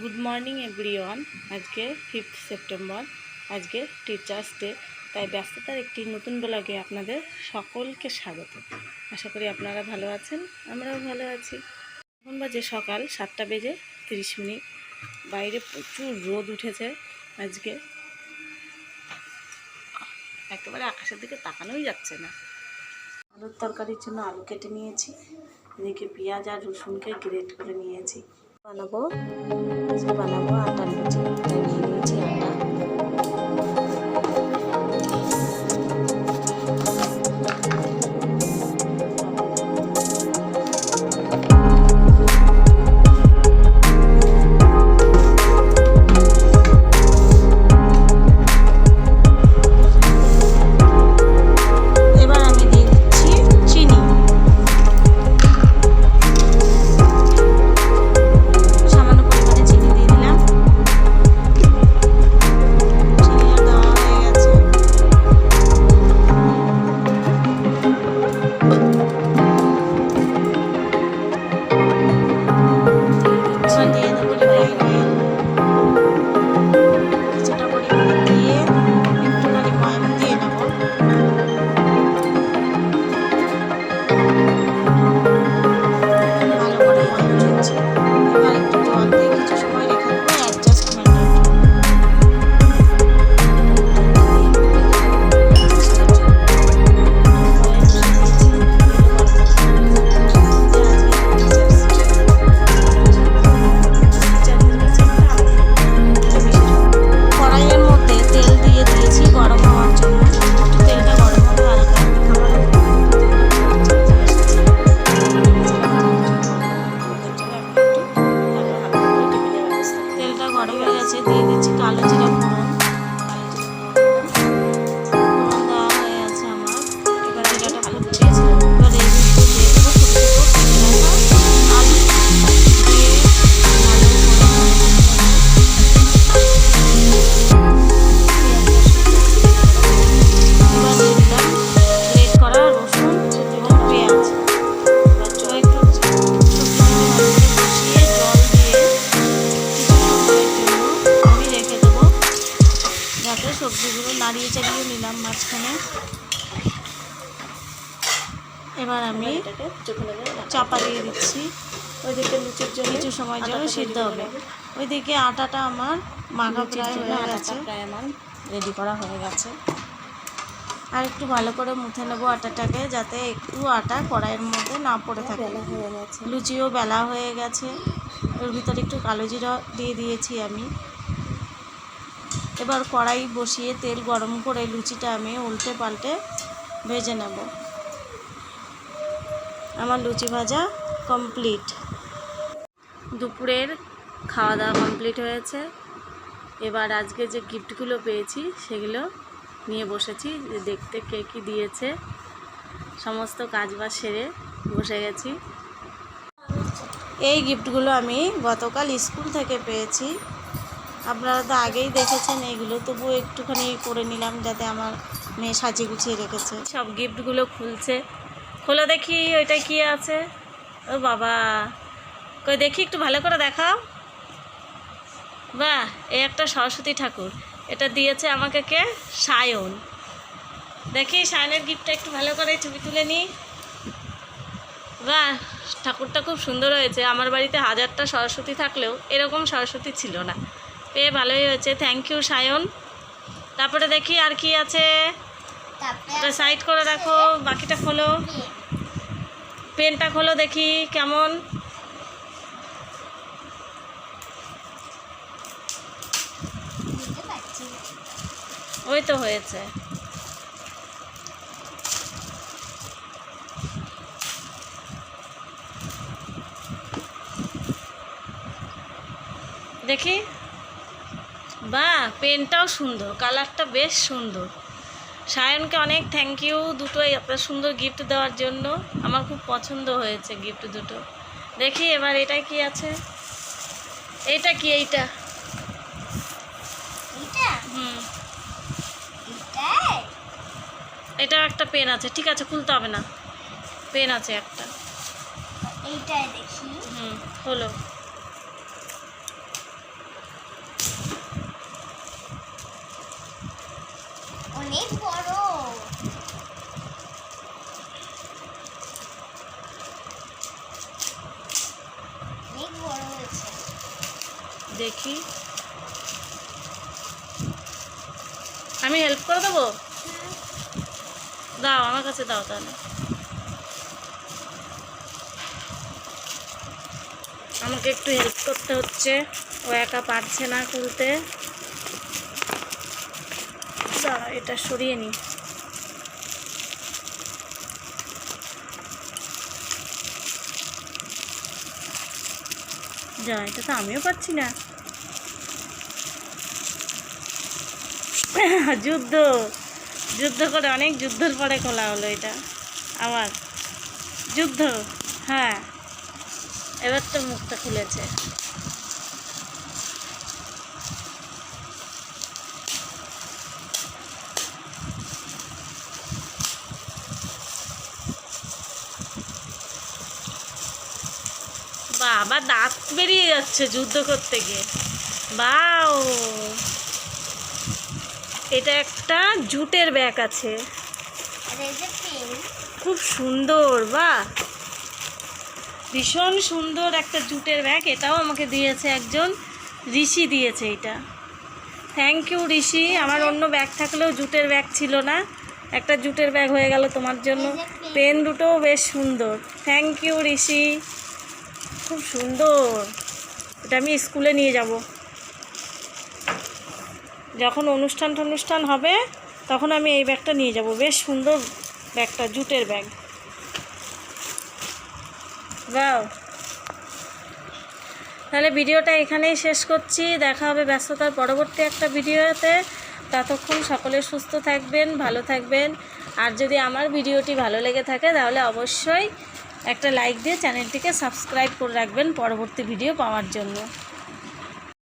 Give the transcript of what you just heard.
Good morning everyone আজকে fifth September আজকে teachers day তাই ব্যস্ততার একটি নতুন ব্লগে আপনাদের সকলকে স্বাগত। আশা করি আপনারা ভালো আছেন, আমরাও ভালো আছি। এখন বাজে সকাল সাতটা বেজে তিরিশ মিনিট। বাইরে প্রচুর রোদ উঠেছে আজকে। একেবারে আকাশের দিকে তাকানোই যাচ্ছে না। আলুর তরকারির জন্য আলু কেটে নিয়েছি, এদিকে পেঁয়াজ আর রসুনকে গ্রেট করে নিয়েছি। বানাবো আজকে বানাবো আটার লুচি সবজিগুলো নাড়িয়ে চাড়িয়ে নিলাম মাঝখানে। এবার আমি চাপা দিয়ে দিচ্ছি। ওইদিকে লুচির জন্য কিছু সময় জন্য সিদ্ধ হবে। ওইদিকে আটাটা আমার মাখা প্রায় হয়ে গেছে। প্রায় আমার রেডি করা হয়ে গেছে। আর একটু ভালো করে মুথে নেব আটাটাকে যাতে একটু আটা কড়াইয়ের মধ্যে না পড়ে থাকে। লুচিও বেলা হয়ে গেছে। ওর ভিতরে একটু কালো জিরা দিয়ে দিয়েছি আমি। এবার কড়াই বসিয়ে তেল গরম করে লুচিটা আমি উল্টে পাল্টে ভেজে নেব। আমার লুচি ভাজা কমপ্লিট। দুপুরের খাওয়া দাওয়া কমপ্লিট হয়েছে। এবার আজকে যে গিফটগুলো পেয়েছি সেগুলো নিয়ে বসেছি। দেখতে কে কী দিয়েছে, সমস্ত কাজ বাজ সেরে বসে গেছি। এই গিফটগুলো আমি গতকাল স্কুল থেকে পেয়েছি। আপনারা তো আগেই দেখেছেন এগুলো, তবুও একটুখানি করে নিলাম যাতে আমার মেয়ে সাজিয়ে গুছিয়ে রেখেছে। সব গিফটগুলো খুলছে। খোলো দেখি, ওইটা কি আছে? ও বাবা। কই দেখি, একটু ভালো করে দেখাও। বাহ, এই একটা সরস্বতী ঠাকুর। এটা দিয়েছে আমাকে কে? সায়ন। দেখি, সায়নের গিফটটা একটু ভালো করে ছবি তুলে নিই। বাহ, ঠাকুরটা খুব সুন্দর হয়েছে। আমার বাড়িতে হাজারটা সরস্বতী থাকলেও এরকম সরস্বতী ছিল না। পেয়ে ভালোই হয়েছে। Thank you Sayan. তারপরে দেখি আর কি আছে। ওটা সাইড করে রাখো বাকিটা খোলো। পেনটা খোলো দেখি কেমন। ওই তো হয়েছে। দেখি। বাহ পেনটাও সুন্দর কালারটা বেশ সুন্দর। সায়নকে অনেক থ্যাংক ইউ দুটো এত সুন্দর গিফট দেওয়ার জন্য। আমার খুব পছন্দ হয়েছে গিফট দুটো। দেখি এবার এটা কি আছে? এইটা কি এইটা? হুম। এটা একটা পেন আছে। ঠিক আছে খুলতে হবে না। পেন আছে একটা। এইটাই দেখি। হুম হলো। দেখি। আমি হেল্প করে দেবো? দাও, আমার কাছে দাও তাহলে। আমাকে একটু হেল্প করতে হচ্ছে। ও একা পারছে না খুলতে। এটা সরিয়ে নি। যা, এটা তো আমিও পাচ্ছি না। যুদ্ধ যুদ্ধ করে অনেক যুদ্ধের পরে খোলা হলো এটা, আবার। যুদ্ধ হ্যাঁ। এবার তো মুখটা খুলেছে। বাবা দাঁত বেরিয়ে যাচ্ছে যুদ্ধ করতে গিয়ে। বাও। এটা একটা জুটের ব্যাগ আছে। খুব সুন্দর বা ভীষণ সুন্দর একটা জুটের ব্যাগ এটাও আমাকে দিয়েছে একজন ঋষি দিয়েছে এটা। Thank you Rishi. আমার অন্য ব্যাগ থাকলেও জুটের ব্যাগ ছিল না। একটা জুটের ব্যাগ হয়ে গেল তোমার জন্য। পেন দুটোও বেশ সুন্দর। Thank you Rishi. খুব সুন্দর। এটা আমি স্কুলে নিয়ে যাব। যখন অনুষ্ঠান টনুষ্ঠান হবে, তখন আমি এই ব্যাগটা নিয়ে যাব। বেশ সুন্দর ব্যাগটা, জুটের ব্যাগ। বাও তাহলে ভিডিওটা এখানেই শেষ করছি। দেখা হবে ব্যস্ততার পরবর্তী একটা ভিডিওতে। ততক্ষণ সকলে সুস্থ থাকবেন, ভালো থাকবেন। আর যদি আমার ভিডিওটি ভালো লেগে থাকে, তাহলে অবশ্যই একটা লাইক দিয়ে চ্যানেলটিকে সাবস্ক্রাইব করে রাখবেন পরবর্তী ভিডিও পাওয়ার জন্য।